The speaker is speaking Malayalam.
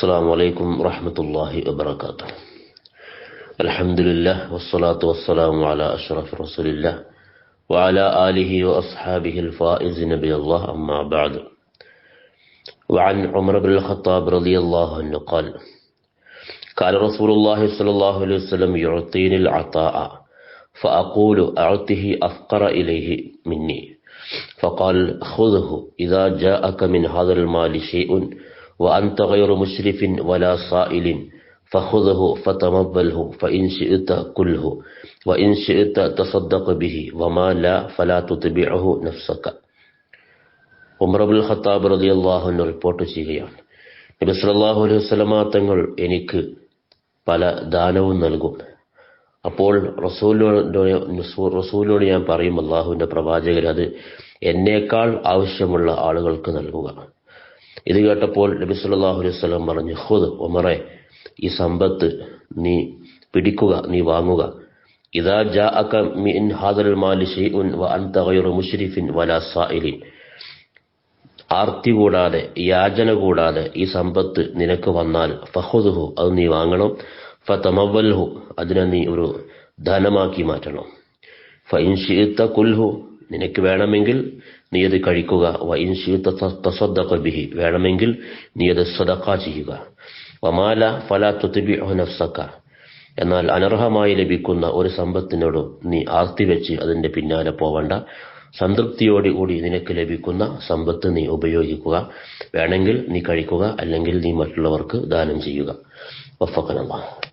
السلام عليكم ورحمة الله وبركاته. الحمد لله والصلاة والسلام على أشرف رسول الله وعلى آله وأصحابه الفائز نبي الله أما بعد. وعن عمر بن الخطاب رضي الله عنه قال قال رسول الله صلى الله عليه وسلم يعطيني العطاء فأقول أعطه أفقر إليه مني فقال خذه إذا جاءك من هذا المال شيء وأنت غير مشرف ولا صائل فخذه فتمبله فإن شئت كله وإن شئت تصدق به وما لا فلا تتبعه نفسك ഉമർ അബുൽ ഖത്താബ് റതി അള്ളാഹുവിന് റിപ്പോർട്ട് ചെയ്യുകയാണ് നബി സല്ലല്ലാഹു അലൈഹി വസല്ലമ തങ്ങൾ എനിക്ക് പല ദാനവും നൽകും അപ്പോൾ റസൂലിനോട് റസൂലിനോട് ഞാൻ പറയും അള്ളാഹുവിന്റെ പ്രവാചകർ അത് എന്നേക്കാൾ ആവശ്യമുള്ള ആളുകൾക്ക് നൽകുക ഇത് കേട്ടപ്പോൾ നബി സല്ലാഹു അലൈഹി സ്വലം പറഞ്ഞു ഹുദ് ഒമറെ ഈ സമ്പത്ത് നീ പിടിക്കുക നീ വാങ്ങുക. ഇതാ ജാഅക മിൻ ഹാദൽ മാലി ഷൈഉൻ വ അൻത ഗൈറു വലാ സായിലിൻ ആർത്തി കൂടാതെ യാചന കൂടാതെ ഈ സമ്പത്ത് നിനക്ക് വന്നാൽ ഫഹുദുഹു അത് നീ വാങ്ങണം. ഫതമവൽഹു അതിനെ നീ ഒരു ധനമാക്കി മാറ്റണം. ഫൈൻഷിത്ത കുൽഹു നിനക്ക് വേണമെങ്കിൽ നീ അത് കഴിക്കുക. വേണമെങ്കിൽ നീ അത് സദഖ ചെയ്യുക. വമാല ഫല തുത്തിബിഹു നഫ്സക. എന്നാൽ അനർഹമായി ലഭിക്കുന്ന ഒരു സമ്പത്തിനോട് നീ ആർത്തി വെച്ച് അതിന്റെ പിന്നാലെ പോവണ്ട. സംതൃപ്തിയോടുകൂടി നിനക്ക് ലഭിക്കുന്ന സമ്പത്ത് നീ ഉപയോഗിക്കുക. വേണമെങ്കിൽ നീ കഴിക്കുക അല്ലെങ്കിൽ നീ മറ്റുള്ളവർക്ക് ദാനം ചെയ്യുക. വഫക്കനല്ലാഹ്.